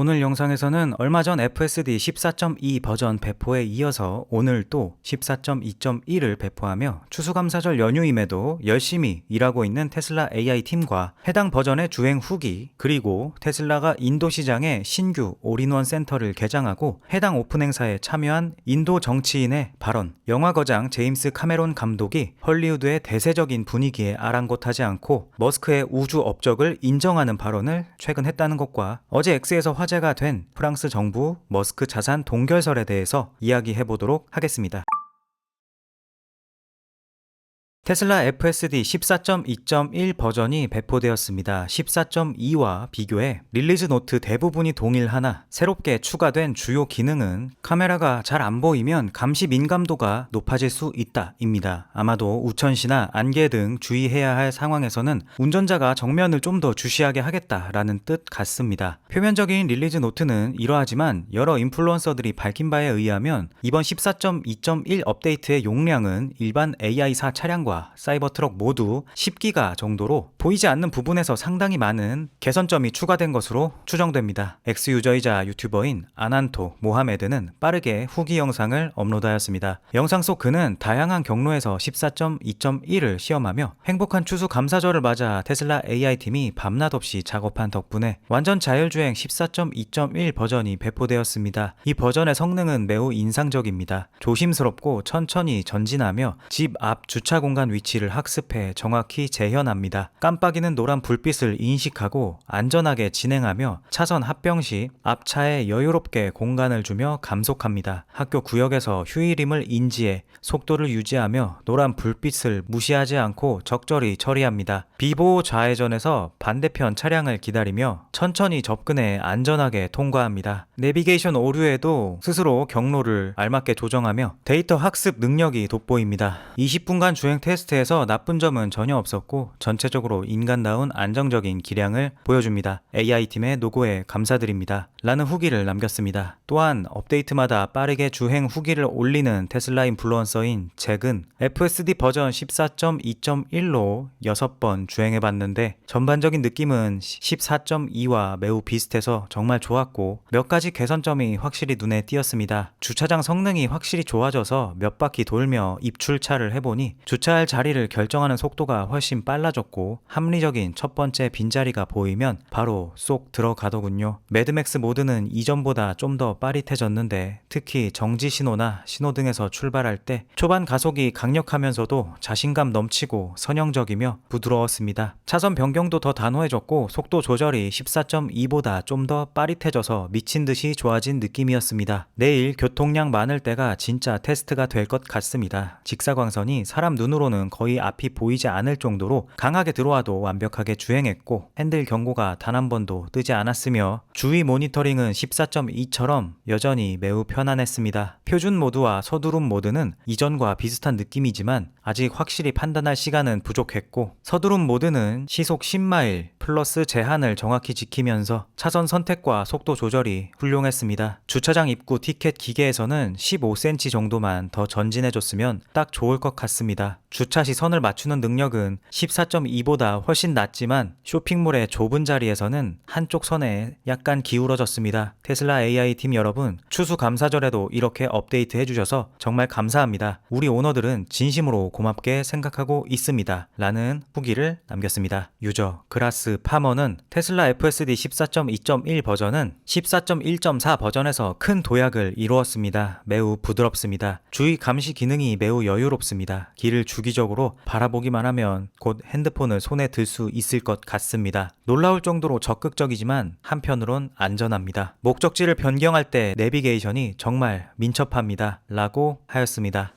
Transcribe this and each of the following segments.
오늘 영상에서는 얼마 전 FSD 14.2 버전 배포에 이어서 오늘 또 14.2.1을 배포하며 추수감사절 연휴임에도 열심히 일하고 있는 테슬라 AI 팀과 해당 버전의 주행 후기 그리고 테슬라가 인도 시장에 신규 올인원 센터를 개장하고 해당 오픈 행사에 참여한 인도 정치인의 발언. 영화 거장 제임스 카메론 감독이 헐리우드의 대세적인 분위기에 아랑곳하지 않고 머스크의 우주 업적을 인정하는 발언을 최근 했다는 것과 어제 X에서 화 제가 된 프랑스 정부 머스크 자산 동결설에 대해서 이야기해 보도록 하겠습니다. 테슬라 FSD 14.2.1 버전이 배포되었습니다. 14.2와 비교해 릴리즈 노트 대부분이 동일하나 새롭게 추가된 주요 기능은 카메라가 잘 안 보이면 감시 민감도가 높아질 수 있다입니다. 아마도 우천시나 안개 등 주의해야 할 상황에서는 운전자가 정면을 좀 더 주시하게 하겠다라는 뜻 같습니다. 표면적인 릴리즈 노트는 이러하지만 여러 인플루언서들이 밝힌 바에 의하면 이번 14.2.1 업데이트의 용량은 일반 AI4 차량과 사이버 트럭 모두 10기가 정도로 보이지 않는 부분에서 상당히 많은 개선점이 추가된 것으로 추정됩니다. X 유저이자 유튜버인 아난토 모하메드는 빠르게 후기 영상을 업로드하였습니다. 영상 속 그는 다양한 경로에서 14.2.1을 시험하며 행복한 추수 감사절을 맞아 테슬라 AI 팀이 밤낮 없이 작업한 덕분에 완전 자율주행 14.2.1 버전이 배포되었습니다. 이 버전의 성능은 매우 인상적입니다. 조심스럽고 천천히 전진하며 집 앞 주차 공간 위치를 학습해 정확히 재현합니다. 깜빡이는 노란 불빛을 인식하고 안전하게 진행하며 차선 합병 시 앞차에 여유롭게 공간을 주며 감속합니다. 학교 구역에서 휴일임을 인지해 속도를 유지하며 노란 불빛을 무시하지 않고 적절히 처리합니다. 비보호 좌회전에서 반대편 차량을 기다리며 천천히 접근해 안전하게 통과합니다. 내비게이션 오류에도 스스로 경로를 알맞게 조정하며 데이터 학습 능력이 돋보입니다. 20분간 주행 테스트에서 나쁜 점은 전혀 없었고 전체적으로 인간다운 안정적인 기량을 보여줍니다. AI팀의 노고에 감사드립니다. 라는 후기를 남겼습니다. 또한 업데이트마다 빠르게 주행 후기를 올리는 테슬라 인플루언서인 잭은 FSD 버전 14.2.1로 6번 주행해봤는데 전반적인 느낌은 14.2와 매우 비슷해서 정말 좋았고 몇 가지 개선점이 확실히 눈에 띄었습니다. 주차장 성능이 확실히 좋아져서 몇 바퀴 돌며 입출차를 해보니 주차 할 자리를 결정하는 속도가 훨씬 빨라졌고 합리적인 첫 번째 빈자리가 보이면 바로 쏙 들어가더군요. 매드맥스 모드는 이전보다 좀 더 빠릿해졌는데 특히 정지 신호나 신호등에서 출발할 때 초반 가속이 강력하면서도 자신감 넘치고 선형적이며 부드러웠습니다. 차선 변경도 더 단호해졌고 속도 조절이 14.2보다 좀 더 빠릿해져서 미친 듯이 좋아진 느낌이었습니다. 내일 교통량 많을 때가 진짜 테스트가 될 것 같습니다. 직사광선이 사람 눈으로 는 거의 앞이 보이지 않을 정도로 강하게 들어와도 완벽하게 주행했고 핸들 경고가 단 한 번도 뜨지 않았으며 주위 모니터링은 14.2처럼 여전히 매우 편안했습니다. 표준 모드와 서두름 모드는 이전과 비슷한 느낌이지만 아직 확실히 판단할 시간은 부족했고 서두름 모드는 시속 10마일 플러스 제한을 정확히 지키면서 차선 선택과 속도 조절이 훌륭했습니다. 주차장 입구 티켓 기계에서는 15cm 정도만 더 전진해줬으면 딱 좋을 것 같습니다. 주차 시 선을 맞추는 능력은 14.2보다 훨씬 낮지만 쇼핑몰의 좁은 자리에서는 한쪽 선에 약간 기울어졌습니다. 테슬라 AI 팀 여러분, 추수 감사절에도 이렇게 업데이트 해주셔서 정말 감사합니다. 우리 오너들은 진심으로 고맙게 생각하고 있습니다. 라는 후기를 남겼습니다. 유저 그라스 파머는 테슬라 FSD 14.2.1 버전은 14.1.4 버전에서 큰 도약을 이루었습니다. 매우 부드럽습니다. 주의 감시 기능이 매우 여유롭습니다. 길을 주기 적으로 바라보기만 하면 곧 핸드폰을 손에 들 수 있을 것 같습니다. 놀라울 정도로 적극적이지만 한편으론 안전합니다. 목적지를 변경할 때 내비게이션이 정말 민첩합니다. 라고 하였습니다.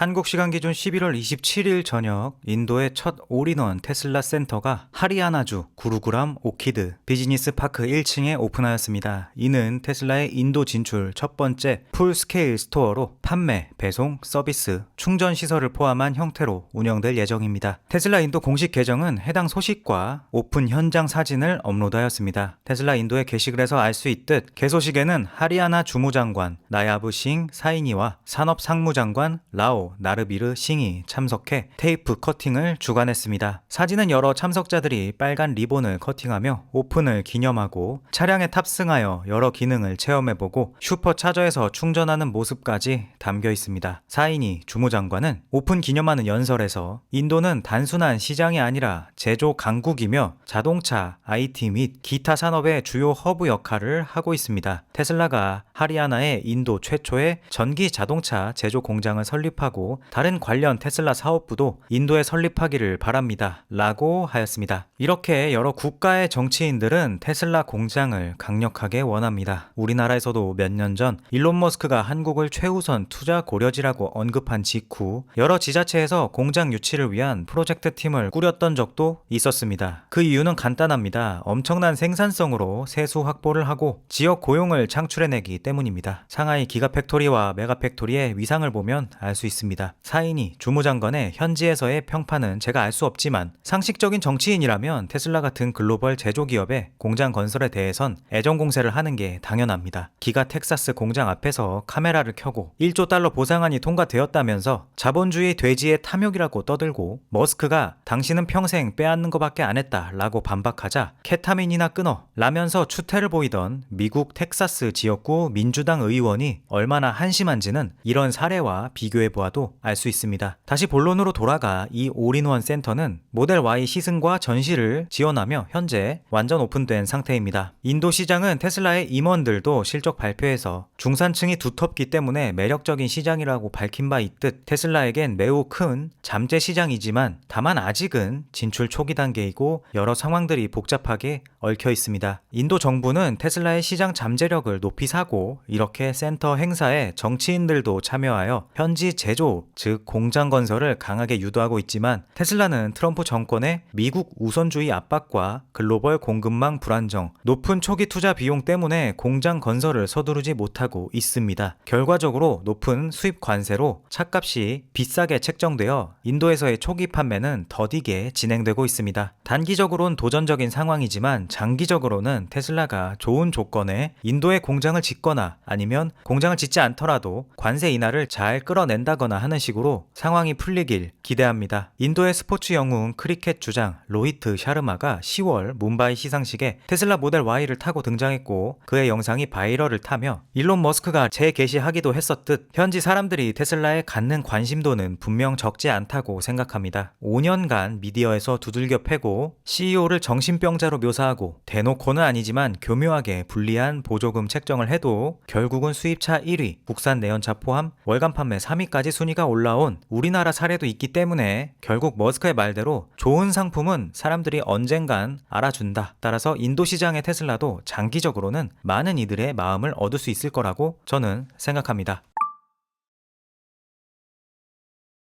한국 시간 기준 11월 27일 저녁 인도의 첫 올인원 테슬라 센터가 하리아나주 구루구람 오키드 비즈니스 파크 1층에 오픈하였습니다. 이는 테슬라의 인도 진출 첫 번째 풀 스케일 스토어로 판매, 배송, 서비스, 충전 시설을 포함한 형태로 운영될 예정입니다. 테슬라 인도 공식 계정은 해당 소식과 오픈 현장 사진을 업로드하였습니다. 테슬라 인도에 게시글 해서 알 수 있듯 개소식에는 하리아나 주무장관 나야부 싱 사이니와 산업 상무장관 라오 나르비르 싱이 참석해 테이프 커팅을 주관했습니다. 사진은 여러 참석자들이 빨간 리본을 커팅하며 오픈을 기념하고 차량에 탑승하여 여러 기능을 체험해보고 슈퍼차저에서 충전하는 모습까지 담겨 있습니다. 사인이 주무장관은 오픈 기념하는 연설에서 인도는 단순한 시장이 아니라 제조 강국이며 자동차, IT 및 기타 산업의 주요 허브 역할을 하고 있습니다. 테슬라가 하리아나에 인도 최초의 전기 자동차 제조 공장을 설립하고 다른 관련 테슬라 사업부도 인도에 설립하기를 바랍니다. 라고 하였습니다. 이렇게 여러 국가의 정치인들은 테슬라 공장을 강력하게 원합니다. 우리나라에서도 몇 년 전 일론 머스크가 한국을 최우선 투자 고려지라고 언급한 직후 여러 지자체에서 공장 유치를 위한 프로젝트 팀을 꾸렸던 적도 있었습니다. 그 이유는 간단합니다. 엄청난 생산성으로 세수 확보를 하고 지역 고용을 창출해내기 때문입니다. 상하이 기가팩토리와 메가팩토리의 위상을 보면 알 수 있습니다. 사인이 주무 장관의 현지에서의 평판은 제가 알 수 없지만 상식적인 정치인이라면 테슬라 같은 글로벌 제조기업의 공장 건설에 대해선 애정 공세를 하는 게 당연합니다. 기가 텍사스 공장 앞에서 카메라를 켜고 1조 달러 보상안이 통과되었다면서 자본주의 돼지의 탐욕이라고 떠들고 머스크가 당신은 평생 빼앗는 것밖에 안 했다 라고 반박하자 케타민이나 끊어 라면서 추태를 보이던 미국 텍사스 지역구 민주당 의원이 얼마나 한심한지는 이런 사례와 비교해 보 아도 알 수 있습니다. 다시 본론으로 돌아가 이 올인원 센터는 모델 Y 시승과 전시를 지원하며 현재 완전 오픈된 상태입니다. 인도 시장은 테슬라의 임원들도 실적 발표에서 중산층이 두텁기 때문에 매력적인 시장이라고 밝힌 바 있듯 테슬라에겐 매우 큰 잠재 시장이지만 다만 아직은 진출 초기 단계이고 여러 상황들이 복잡하게 얽혀 있습니다. 인도 정부는 테슬라의 시장 잠재력을 높이 사고 이렇게 센터 행사에 정치인들도 참여하여 현지 제조, 즉 공장 건설을 강하게 유도하고 있지만 테슬라는 트럼프 정권의 미국 우선주의 압박과 글로벌 공급망 불안정, 높은 초기 투자 비용 때문에 공장 건설을 서두르지 못하고 있습니다. 결과적으로 높은 수입 관세로 차값이 비싸게 책정되어 인도에서의 초기 판매는 더디게 진행되고 있습니다. 단기적으론 도전적인 상황이지만 장기적으로는 테슬라가 좋은 조건에 인도에 공장을 짓거나 아니면 공장을 짓지 않더라도 관세 인하를 잘 끌어낸다 거나 하는 식으로 상황이 풀리길 기대합니다. 인도의 스포츠 영웅 크리켓 주장 로히트 샤르마가 10월 문바이 시상식에 테슬라 모델 Y를 타고 등장했고 그의 영상이 바이럴을 타며 일론 머스크가 재개시하기도 했었듯 현지 사람들이 테슬라에 갖는 관심도는 분명 적지 않다고 생각합니다. 5년간 미디어에서 두들겨 패고 CEO를 정신병자로 묘사하고 대놓고는 아니지만 교묘하게 불리한 보조금 책정을 해도 결국은 수입차 1위, 국산 내연차 포함 월간 판매 3위까지 순위가 올라온 우리나라 사례도 있기 때문에 결국 머스크의 말대로 좋은 상품은 사람들이 언젠간 알아준다. 따라서 인도 시장의 테슬라도 장기적으로는 많은 이들의 마음을 얻을 수 있을 거라고 저는 생각합니다.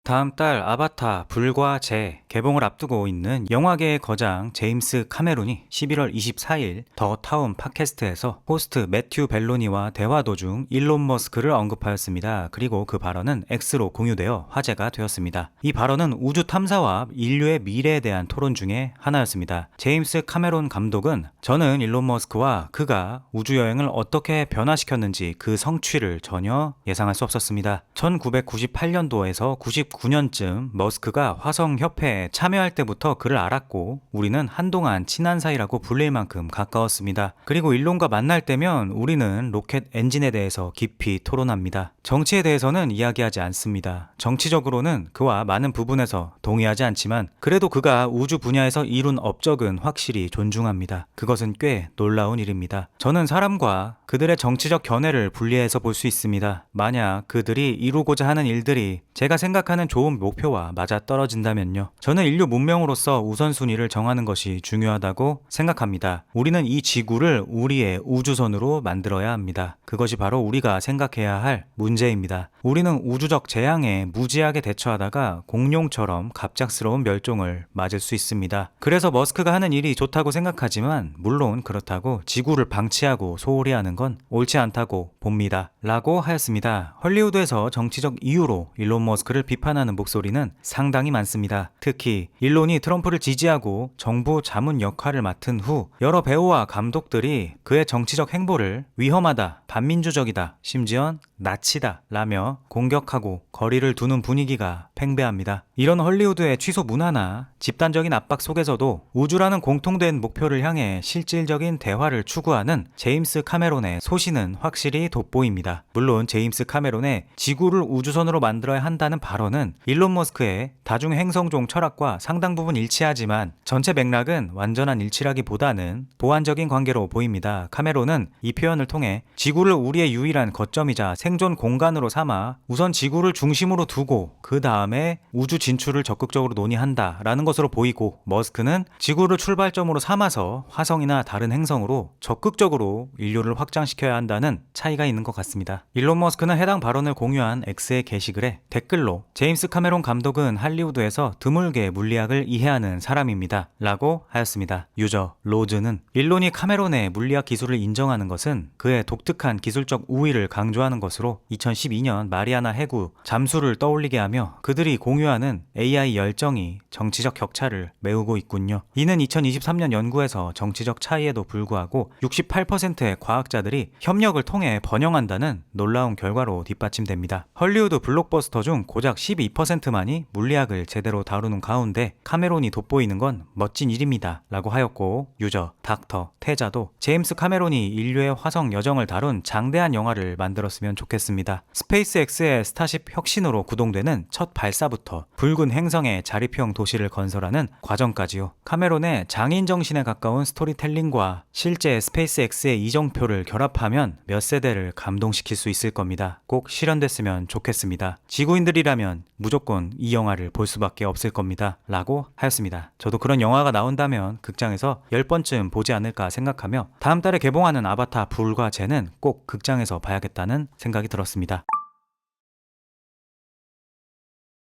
다음 달 아바타 불과 재 개봉을 앞두고 있는 영화계의 거장 제임스 카메론이 11월 24일 더 타운 팟캐스트에서 호스트 매튜 벨로니와 대화 도중 일론 머스크를 언급하였습니다. 그리고 그 발언은 X로 공유되어 화제가 되었습니다. 이 발언은 우주 탐사와 인류의 미래에 대한 토론 중에 하나였습니다. 제임스 카메론 감독은 저는 일론 머스크와 그가 우주 여행을 어떻게 변화시켰는지 그 성취를 전혀 예상할 수 없었습니다. 1998년도에서 99년쯤 머스크가 화성 협회에 참여할 때부터 그를 알았고 우리는 한동안 친한 사이라고 불릴 만큼 가까웠습니다. 그리고 일론과 만날 때면 우리는 로켓 엔진에 대해서 깊이 토론합니다. 정치에 대해서는 이야기하지 않습니다. 정치적으로는 그와 많은 부분에서 동의하지 않지만 그래도 그가 우주 분야에서 이룬 업적은 확실히 존중합니다. 그것은 꽤 놀라운 일입니다. 저는 사람과 그들의 정치적 견해를 분리해서 볼 수 있습니다. 만약 그들이 이루고자 하는 일들이 제가 생각하는 좋은 목표와 맞아 떨어진다면요. 저는 인류 문명으로서 우선순위를 정하는 것이 중요하다고 생각합니다. 우리는 이 지구를 우리의 우주선으로 만들어야 합니다. 그것이 바로 우리가 생각해야 할 문제입니다. 우리는 우주적 재앙에 무지하게 대처하다가 공룡처럼 갑작스러운 멸종을 맞을 수 있습니다. 그래서 머스크가 하는 일이 좋다고 생각하지만 물론 그렇다고 지구를 방치하고 소홀히 하는 건 옳지 않다고 봅니다. 라고 하였습니다. 헐리우드에서 정치적 이유로 일론 머스크를 비판하는 목소리는 상당히 많습니다. 특히 일론이 트럼프를 지지하고 정부 자문 역할을 맡은 후 여러 배우와 감독들이 그의 정치적 행보를 위험하다, 반민주적이다. 심지어 나치다. 라며 공격하고 거리를 두는 분위기가 팽배합니다. 이런 헐리우드의 취소 문화나 집단적인 압박 속에서도 우주라는 공통된 목표를 향해 실질적인 대화를 추구하는 제임스 카메론의 소신은 확실히 돋보입니다. 물론 제임스 카메론의 지구를 우주선으로 만들어야 한다는 발언은 일론 머스크의 다중 행성종 철학과 상당 부분 일치하지만 전체 맥락은 완전한 일치라기보다는 보완적인 관계로 보입니다. 카메론은 이 표현을 통해 지구를 우리의 유일한 거점이자 생존 공간으로 삼아 우선 지구를 중심으로 두고 그 다음에 우주 진출을 적극적으로 논의한다라는 것으로 보이고 머스크는 지구를 출발점으로 삼아서 화성이나 다른 행성으로 적극적으로 인류를 확장시켜야 한다는 차이가 있는 것 같습니다. 일론 머스크는 해당 발언을 공유한 X의 게시글에 댓글로 제임스 카메론 감독은 할리우드에서 드물게 물리학을 이해하는 사람입니다. 라고 하였습니다. 유저 로즈는 일론이 카메론의 물리학 기술을 인정하는 것은 그의 독특한 기술적 우위를 강조하는 것으로 2012년 마리아나 해구 잠수를 떠올리게 하며 그들이 공유하는 AI 열정이 정치적 격차를 메우고 있군요. 이는 2023년 연구에서 정치적 차이에도 불구하고 68%의 과학자들이 협력을 통해 번영한다는 놀라운 결과로 뒷받침됩니다. 헐리우드 블록버스터 중 고작 12%만이 물리학을 제대로 다루는 가운데 카메론이 돋보이는 건 멋진 일입니다. 라고 하였고 유저, 닥터, 태자도 제임스 카메론이 인류의 화성 여정을 다룬 장대한 영화를 만들었으면 좋겠습니다. 스페이스X의 스타쉽 혁신으로 구동되는 첫 발사부터 붉은 행성의 자립형 도시를 건설하는 과정까지요. 카메론의 장인 정신에 가까운 스토리텔링과 실제 스페이스X의 이정표를 결합하면 몇 세대를 감동시킬 수 있을 겁니다. 꼭 실현됐으면 좋겠습니다. 지구인들이라면 무조건 이 영화를 볼 수밖에 없을 겁니다. 라고 하였습니다. 저도 그런 영화가 나온다면 극장에서 10번쯤 보지 않을까 생각하며 다음 달에 개봉하는 아바타 불과 쟤는 꼭 극장에서 봐야겠다는 생각 이 들었습니다.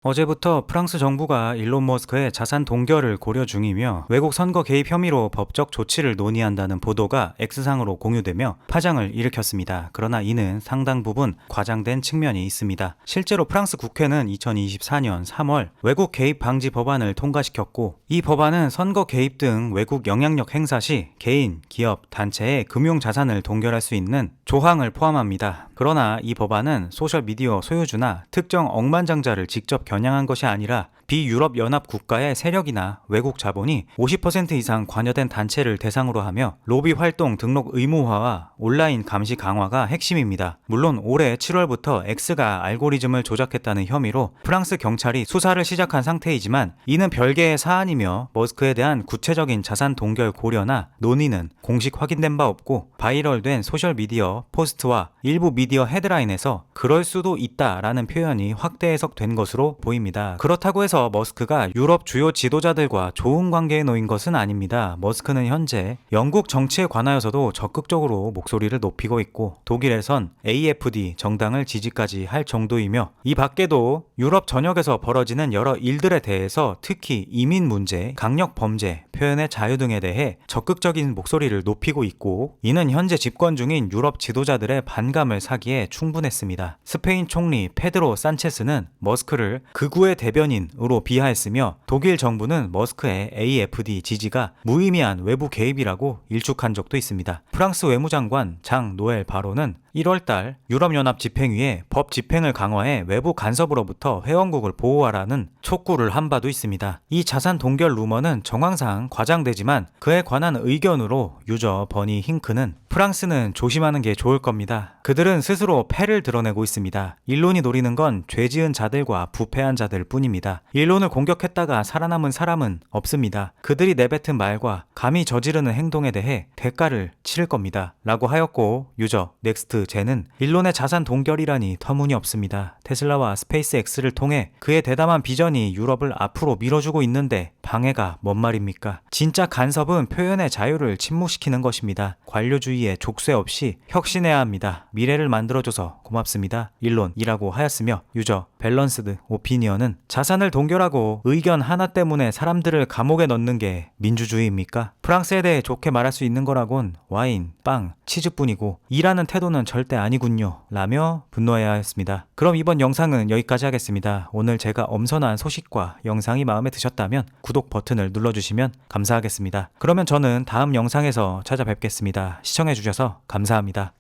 어제부터 프랑스 정부가 일론 머스크의 자산 동결을 고려 중이며 외국 선거 개입 혐의로 법적 조치를 논의한다는 보도가 X상으로 공유되며 파장을 일으켰습니다. 그러나 이는 상당 부분 과장된 측면이 있습니다. 실제로 프랑스 국회는 2024년 3월 외국 개입 방지 법안을 통과시켰고 이 법안은 선거 개입 등 외국 영향력 행사 시 개인, 기업, 단체의 금융 자산을 동결할 수 있는 조항을 포함합니다. 그러나 이 법안은 소셜미디어 소유주나 특정 억만장자를 직접 겨냥한 것이 아니라 비유럽 연합 국가의 세력이나 외국 자본이 50% 이상 관여된 단체를 대상으로 하며 로비 활동 등록 의무화와 온라인 감시 강화가 핵심입니다. 물론 올해 7월부터 X가 알고리즘을 조작했다는 혐의로 프랑스 경찰이 수사를 시작한 상태이지만 이는 별개의 사안이며 머스크에 대한 구체적인 자산 동결 고려나 논의는 공식 확인된 바 없고 바이럴된 소셜미디어 포스트와 일부 미디어 헤드라인에서 그럴 수도 있다라는 표현이 확대 해석된 것으로 보입니다. 그렇다고 해서 머스크가 유럽 주요 지도자들과 좋은 관계에 놓인 것은 아닙니다. 머스크는 현재 영국 정치에 관하여서도 적극적으로 목소리를 높이고 있고 독일에선 AFD 정당을 지지까지 할 정도이며 이 밖에도 유럽 전역에서 벌어지는 여러 일들에 대해서 특히 이민 문제, 강력 범죄, 표현의 자유 등에 대해 적극적인 목소리를 높이고 있고 이는 현재 집권 중인 유럽 지도자들의 반 감을 사기에 충분했습니다. 스페인 총리 페드로 산체스는 머스크를 극우의 대변인으로 비하했으며 독일 정부는 머스크의 AFD 지지가 무의미한 외부 개입이라고 일축한 적도 있습니다. 프랑스 외무장관 장 노엘 바로는 1월달 유럽연합 집행위에 법 집행을 강화해 외부 간섭으로부터 회원국을 보호하라는 촉구를 한 바도 있습니다. 이 자산 동결 루머는 정황상 과장되지만 그에 관한 의견으로 유저 버니 힌크는 프랑스는 조심하는 게 좋을 겁니다. 그들은 스스로 패를 드러내고 있습니다. 일론이 노리는 건 죄지은 자들과 부패한 자들 뿐입니다. 일론을 공격했다가 살아남은 사람은 없습니다. 그들이 내뱉은 말과 감히 저지르는 행동에 대해 대가를 치를 겁니다. 라고 하였고 유저 넥스트 제는 일론의 자산 동결이라니 터무니없습니다. 테슬라와 스페이스X를 통해 그의 대담한 비전이 유럽을 앞으로 밀어주고 있는데 방해가 뭔 말입니까? 진짜 간섭은 표현의 자유를 침묵시키는 것입니다. 관료주의에 족쇄 없이 혁신해야 합니다. 미래를 만들어줘서 고맙습니다. 일론이라고 하였으며 유저 밸런스드 오피니언은 자산을 동결하고 의견 하나 때문에 사람들을 감옥에 넣는 게 민주주의입니까? 프랑스에 대해 좋게 말할 수 있는 거라곤 와인, 빵, 치즈뿐이고 일하는 태도는 절대 아니군요. 라며 분노해야 했습니다. 그럼 이번 영상은 여기까지 하겠습니다. 오늘 제가 엄선한 소식과 영상이 마음에 드셨다면 구독 버튼을 눌러주시면 감사하겠습니다. 그러면 저는 다음 영상에서 찾아뵙겠습니다. 시청해주셔서 감사합니다.